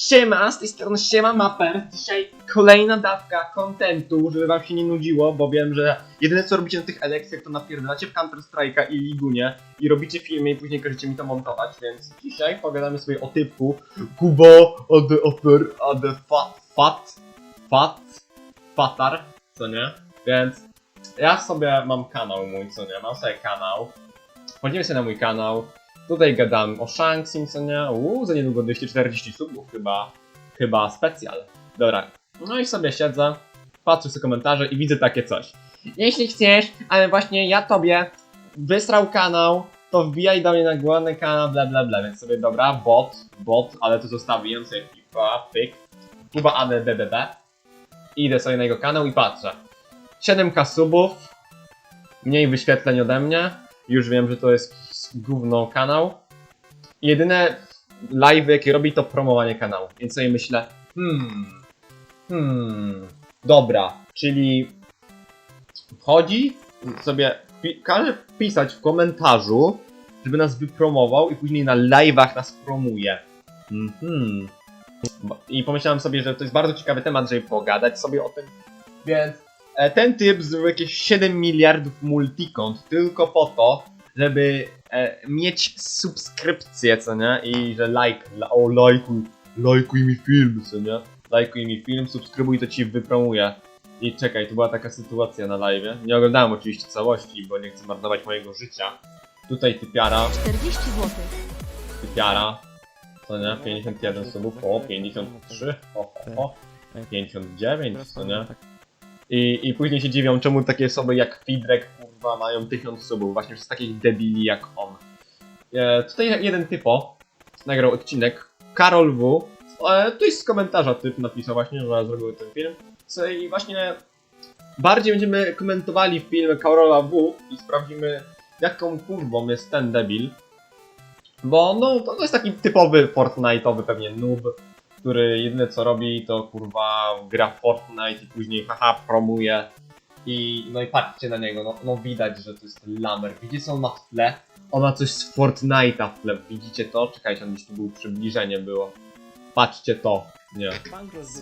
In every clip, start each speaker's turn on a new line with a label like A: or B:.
A: Siema, z tej strony Siema Mapper. Dzisiaj kolejna dawka kontentu, żeby wam się nie nudziło, bo wiem, że jedyne co robicie na tych elekcjach to napierdalacie w Counter Strike'a i Ligunie i robicie filmy i później każecie mi to montować, więc dzisiaj pogadamy sobie o typu Kubo, Ade Offer, Ade Fat, Fat, Fat, Fatar, co nie? Więc ja sobie mam kanał mój, co nie? Mam sobie kanał. Wchodzimy sobie na mój kanał. Tutaj gadam o Shanksing, co nie? Uuu, za niedługo 240 subów, chyba, chyba specjal. Dobra, no i sobie siedzę, patrzę sobie komentarze i widzę takie coś. Jeśli chcesz, ale właśnie ja tobie wysrał kanał, to wbijaj do mnie na główny kanał, bla bla bla, więc sobie dobra, bot, bot, ale to zostawiłem sobie pipa, pyk, Kuba ADBBB. Idę sobie na jego kanał i patrzę. 7k subów, mniej wyświetleń ode mnie, już wiem, że to jest gówno kanał. Jedyne live jakie robi to promowanie kanału. Więc sobie myślę, hmm, hmm, dobra, czyli wchodzi sobie, każe pisać w komentarzu, żeby nas wypromował i później na live'ach nas promuje. Mhm. I pomyślałem sobie, że to jest bardzo ciekawy temat, żeby pogadać sobie o tym. Więc e, ten typ zrobił jakieś 7 miliardów multikont tylko po to, żeby e, mieć subskrypcję, co nie? I że like, la, o lajkuj, lajkuj mi film, co nie? Lajkuj mi film, subskrybuj, to ci wypromuje. I czekaj, to była taka sytuacja na live. Nie oglądałem oczywiście całości, bo nie chcę marnować mojego życia. Tutaj typiara,
B: 40 zł.
A: typiara, co nie? 51 subów, o 53, o, o, o 59, co nie? I, I później się dziwią, czemu takie osoby jak Fidrek, kurwa, mają 1000 subów, właśnie przez takich debili jak on. E, tutaj jeden typo nagrał odcinek, Karol W. E, tu jest z komentarza typ napisał właśnie, że zrobił ten film. Co, I właśnie bardziej będziemy komentowali film Karola W. i sprawdzimy, jaką kurwą jest ten debil. Bo no, to, to jest taki typowy Fortnite'owy pewnie noob, który jedyne co robi to kurwa gra w Fortnite i później haha promuje i no i patrzcie na niego, no, no widać, że to jest lamer. Widzicie co on ma w tle? On ma coś z Fortnite'a w tle, widzicie to? Czekajcie, on tu było przybliżenie było. Patrzcie to, nie.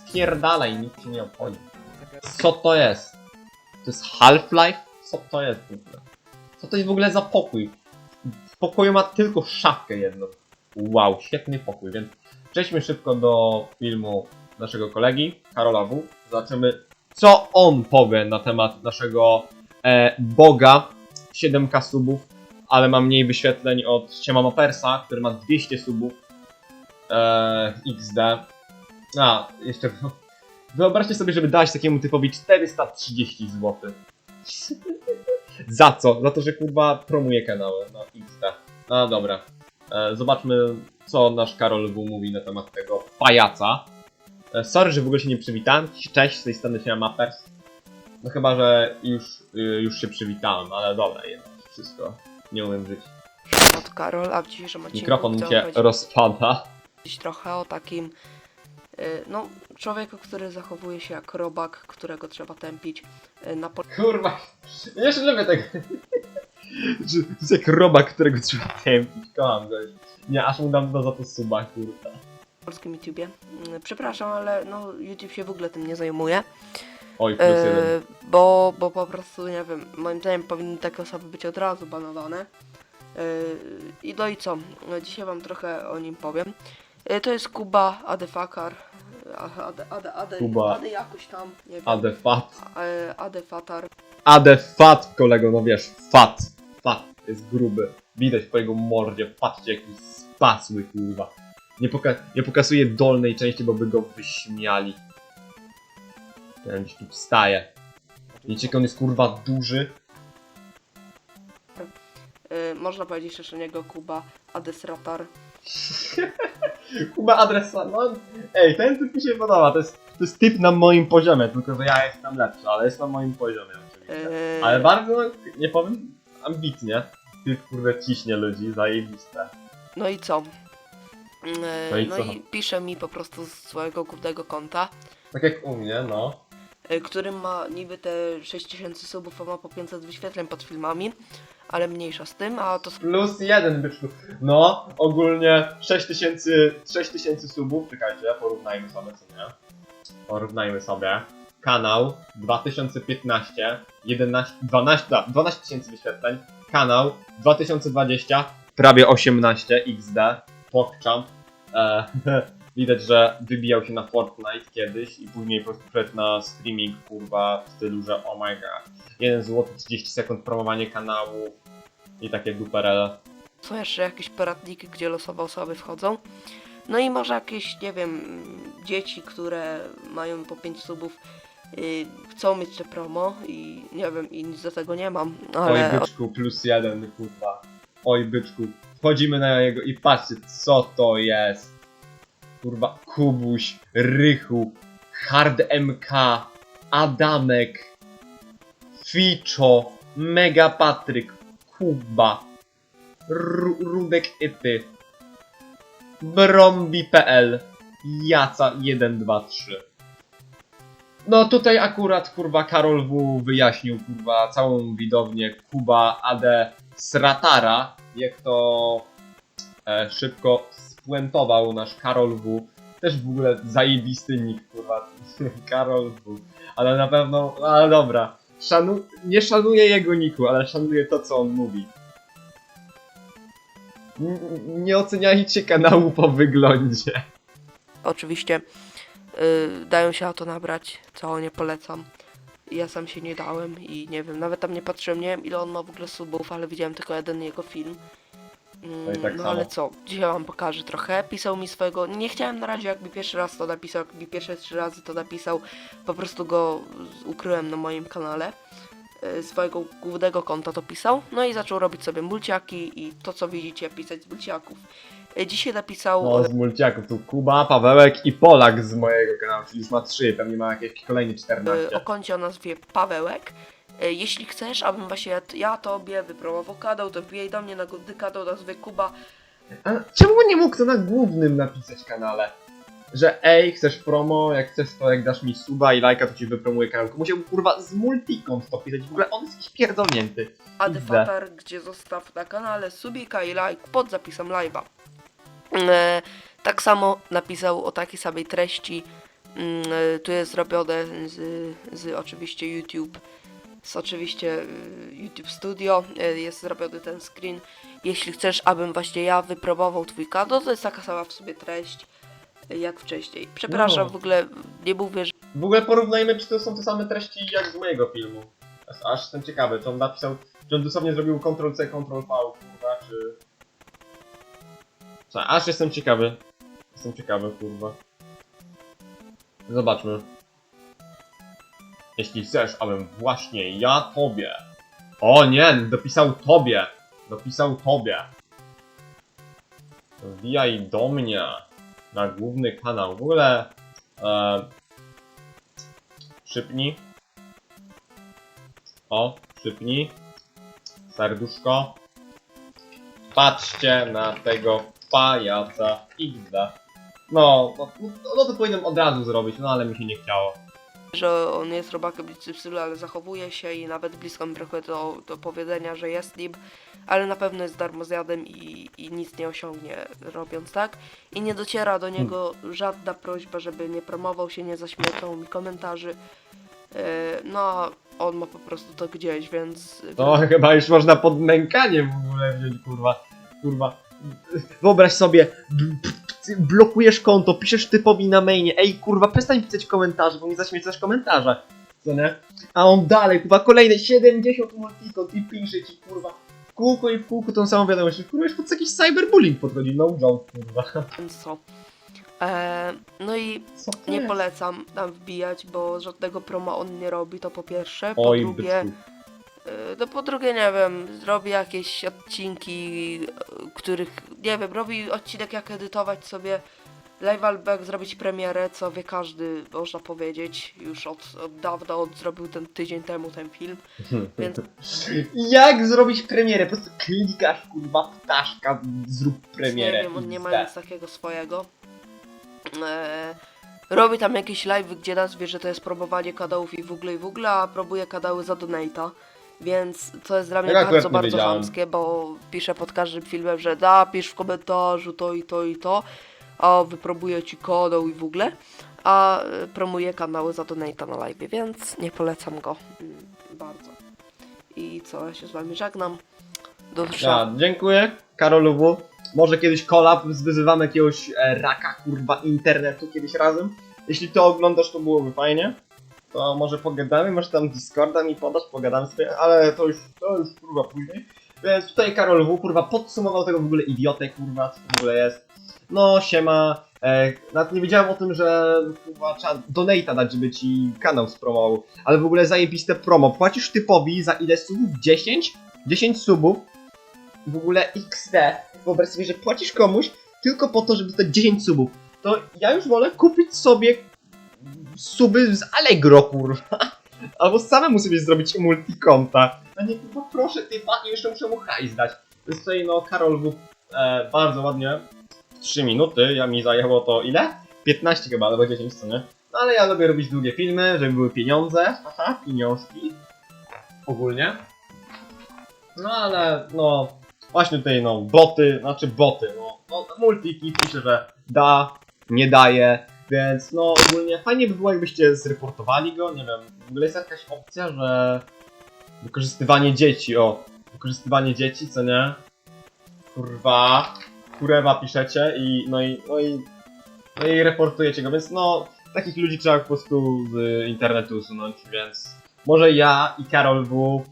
A: Spierdalaj, nikt się nie obchodzi. Co to jest? To jest Half-Life? Co to jest w ogóle? Co to jest w ogóle za pokój? W pokoju ma tylko szafkę jedną. Wow, świetny pokój, więc przejdźmy szybko do filmu naszego kolegi, Karola W. Zobaczymy, co on powie na temat naszego e, Boga. 7k subów, ale ma mniej wyświetleń od Siema Persa, który ma 200 subów. E, XD. A, jeszcze... Wyobraźcie sobie, żeby dać takiemu typowi 430 zł. Za co? Za to, że kurwa promuje kanały. No XD. No dobra. E, zobaczmy, co nasz Karol W mówi na temat tego pajaca. E, sorry, że w ogóle się nie przywitałem. Cześć, z tej strony się Mappers. No chyba, że już, y, już się przywitałem, ale dobra, jednak wszystko. Nie umiem żyć.
B: Od Karol, a w dzisiejszym odcinku
A: Mikrofon mi się
B: powiedzieć
A: rozpada.
B: trochę o takim y, no, człowieku, który zachowuje się jak robak, którego trzeba tępić y, na
A: Kurwa, ja jeszcze lubię tego. To jest jak robak, którego trzeba tępić. Kocham go. Nie, aż mu dam do za to suba, kurwa.
B: polskim YouTubie. Y, Przepraszam, ale no, YouTube się w ogóle tym nie zajmuje,
A: Oj, plus jeden.
B: y, bo, bo po prostu, nie wiem, moim zdaniem powinny takie osoby być od razu banowane. Y, I no i co? No, Dzisiaj wam trochę o nim powiem. Y, To jest Kuba Adefakar. Ade, ade, ade,
A: Kuba.
B: ade jakoś tam, nie wiem.
A: Ade fat.
B: E, Ade Fatar.
A: Ade fat, kolego, no wiesz, fat. Fat, jest gruby. Widać po jego mordzie, patrzcie jaki spasły, kurwa. Nie, poka nie pokazuje dolnej części, bo by go wyśmiali. Ten tu wstaje. Widzicie, jak on jest kurwa duży?
B: E, Można powiedzieć o niego Kuba Adesratar.
A: Kuba adresa, no ej, ten typ mi się podoba, to jest, to jest typ na moim poziomie, tylko że ja jestem lepszy, ale jest na moim poziomie oczywiście.
B: E,
A: Ale bardzo, nie powiem, ambitnie. Typ kurde ciśnie ludzi, zajebiste.
B: No i co? E,
A: No i
B: no
A: co?
B: i pisze mi po prostu z swojego głównego konta,
A: Tak jak u mnie, no.
B: e, którym ma niby te 6000 subów, a ma po 500 wyświetleń pod filmami. ale mniejsza z tym, a to
A: Plus jeden byczku. No, ogólnie 6000 6000 subów. Czekajcie, porównajmy sobie, co nie? Porównajmy sobie. Kanał 2015, 11, 12, da, 12 tysięcy wyświetleń. Kanał 2020, prawie 18 XD. PogChamp. E, widać, że wybijał się na Fortnite kiedyś i później po prostu wszedł na streaming, kurwa, w stylu, że oh my god. 1 zł 30 sekund promowanie kanału i takie duperele.
B: są jeszcze jakieś poradniki, gdzie losowe osoby wchodzą. No i może jakieś, nie wiem, dzieci, które mają po 5 subów, chcą mieć te promo i nie wiem, i nic do tego nie mam, ale
A: Oj byczku, plus jeden, kurwa. Oj byczku. Wchodzimy na jego i patrzcie, co to jest. Kurwa, Kubuś, Rychu, Hard MK, Adamek, Ficzo, Mega Patryk, Kuba, Ru Rudek Ity, Brombi.pl, Jaca 123. No tutaj akurat kurwa Karol W wyjaśnił kurwa całą widownię Kuba AD Sratara, jak to e, szybko spuentował nasz Karol W. Też w ogóle zajebisty nick kurwa Karol W. Ale na pewno, ale dobra. Szanu, nie szanuję jego niku, ale szanuję to co on mówi. N- nie oceniajcie kanału po wyglądzie.
B: oczywiście yy, dają się na to nabrać, co nie polecam. Ja sam się nie dałem i nie wiem, nawet tam nie patrzyłem, nie wiem ile on ma w ogóle subów, ale widziałem tylko jeden jego film. Mm,
A: No tak
B: no ale co, dzisiaj wam pokażę trochę. Pisał mi swojego, nie chciałem na razie jak mi pierwszy raz to napisał, jak mi pierwsze trzy razy to napisał, po prostu go ukryłem na moim kanale. Y, Swojego głównego konta to pisał, no i zaczął robić sobie mulciaki i to co widzicie pisać z mulciaków. Y, Dzisiaj napisał
A: No, z mulciaków tu Kuba, Pawełek i Polak z mojego kanału, czyli już ma trzy, pewnie ma jakieś kolejne
B: y,
A: 14.
B: o koncie o nazwie Pawełek. Y, Jeśli chcesz, abym właśnie ja- ja tobie wypromował kanał, to wbijaj do mnie na kanał o nazwie Kuba.
A: A czemu nie mógł to na głównym napisać kanale? Że ej, chcesz promo, jak chcesz to jak dasz mi suba i lajka, to ci wypromuję kanał. Musiał kurwa z multikont to pisać, w ogóle on jest jakiś pierdolnięty.
B: Adefatar, gdzie zostaw na kanale subika i like pod zapisem live'a. E, tak samo napisał o takiej samej treści. Mm, e, tu jest zrobione z, z oczywiście YouTube. Z oczywiście e, YouTube Studio jest zrobiony ten screen. Jeśli chcesz, abym właśnie ja wypromował twój kanał, to jest taka sama w sobie treść jak wcześniej. Przepraszam,
A: No.
B: w ogóle nie mówię, że
A: W ogóle porównajmy, czy to są te same treści jak z mojego filmu. Aż, aż jestem ciekawy, czy on napisał, czy on dosłownie zrobił Ctrl-C, Ctrl-V, czy... Co, aż jestem ciekawy. Jestem ciekawy, kurwa. Zobaczmy. Jeśli chcesz, abym właśnie ja tobie... O nie, dopisał tobie. Dopisał tobie. Wbijaj do mnie na główny kanał. W ogóle... E. O, przypnij. Serduszko. Patrzcie na tego pajaca XD. No, no, no to powinienem od razu zrobić, no ale mi się nie chciało.
B: że on jest robakiem psylu, ale zachowuje się i nawet blisko mi brakuje do, do powiedzenia, że jest nim, ale na pewno jest darmozjadem i, i nic nie osiągnie robiąc tak. I nie dociera do niego żadna prośba, żeby nie promował się, nie zaśmiecał mi komentarzy. Yy, no, on ma po prostu to gdzieś, więc...
A: To chyba już można pod nękanie w ogóle wziąć, kurwa. Kurwa. Wyobraź sobie, blokujesz konto, piszesz typowi na mainie, ej kurwa, przestań pisać komentarze, bo mi zaśmiecasz komentarze. Co nie? A on dalej, kurwa, kolejne 70 multikont i pisze ci, kurwa, w kółko i w kółko tą samą wiadomość. Kurwa, już pod jakiś cyberbullying podchodzi, no joke, kurwa.
B: co. E, no i
A: Co
B: nie
A: jest?
B: polecam tam wbijać, bo żadnego promo on nie robi, to po pierwsze. Po
A: Oj,
B: drugie...
A: byczku.
B: Y, No po drugie, nie wiem, robi jakieś odcinki, y, których, nie wiem, robi odcinek jak edytować sobie live albo jak zrobić premierę, co wie każdy, można powiedzieć, już od, od dawna on zrobił ten tydzień temu ten film, więc
A: Jak zrobić premierę? Po prostu klikasz, kurwa, ptaszka, zrób premierę.
B: nie wiem, on nie ma nic takiego swojego. E, robi tam jakieś live, gdzie nazwie, że to jest promowanie kanałów i w ogóle i w ogóle, a próbuje kanały za donata. Więc to jest dla mnie
A: Ja akurat
B: bardzo,
A: nie
B: bardzo
A: wiedziałem.
B: chamskie, bo piszę pod każdym filmem, że napisz w komentarzu to i to i to, a wypromuję ci kanał i w ogóle, a y, promuję kanały za donata na live, więc nie polecam go mm, bardzo. I co, ja się z wami żegnam. Do
A: Ja, dziękuję, Karolu W. Może kiedyś kolab, wyzywamy jakiegoś e, raka, kurwa, internetu kiedyś razem. Jeśli to oglądasz, to byłoby fajnie. To może pogadamy, może tam Discorda mi podasz, pogadamy sobie, ale to już, to już kurwa później. Więc tutaj Karol W. kurwa podsumował tego w ogóle idiotę, kurwa, co to w ogóle jest. No, siema. E, nawet nie wiedziałem o tym, że kurwa trzeba donate'a dać, żeby ci kanał spromował. Ale w ogóle zajebiste promo. Płacisz typowi za ile subów? 10? 10 subów w ogóle XD. Wyobraź sobie, że płacisz komuś tylko po to, żeby dostać 10 subów. To ja już wolę kupić sobie suby z Allegro, kurwa. Albo samemu sobie zrobić multikonta. A nie, kurwa, proszę typa i jeszcze muszę mu hajs dać. Więc tutaj, no, Karol był e, bardzo ładnie. 3 minuty, ja mi zajęło to ile? 15 chyba, albo 10, co nie? No ale ja lubię robić długie filmy, żeby były pieniądze. Aha, pieniążki. Ogólnie. No ale, no, właśnie tutaj, no, boty, znaczy boty, no, no multiki pisze, że da, nie daje, więc no ogólnie fajnie by było, jakbyście zreportowali go, nie wiem, w ogóle jest jakaś opcja, że wykorzystywanie dzieci, o, wykorzystywanie dzieci, co nie? Kurwa, kurewa piszecie i, no i, no i, no i reportujecie go, więc no, takich ludzi trzeba po prostu z internetu usunąć, więc może ja i Karol W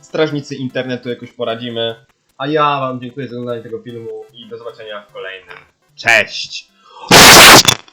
A: strażnicy internetu jakoś poradzimy. A ja wam dziękuję za oglądanie tego filmu i do zobaczenia w kolejnym. Cześć!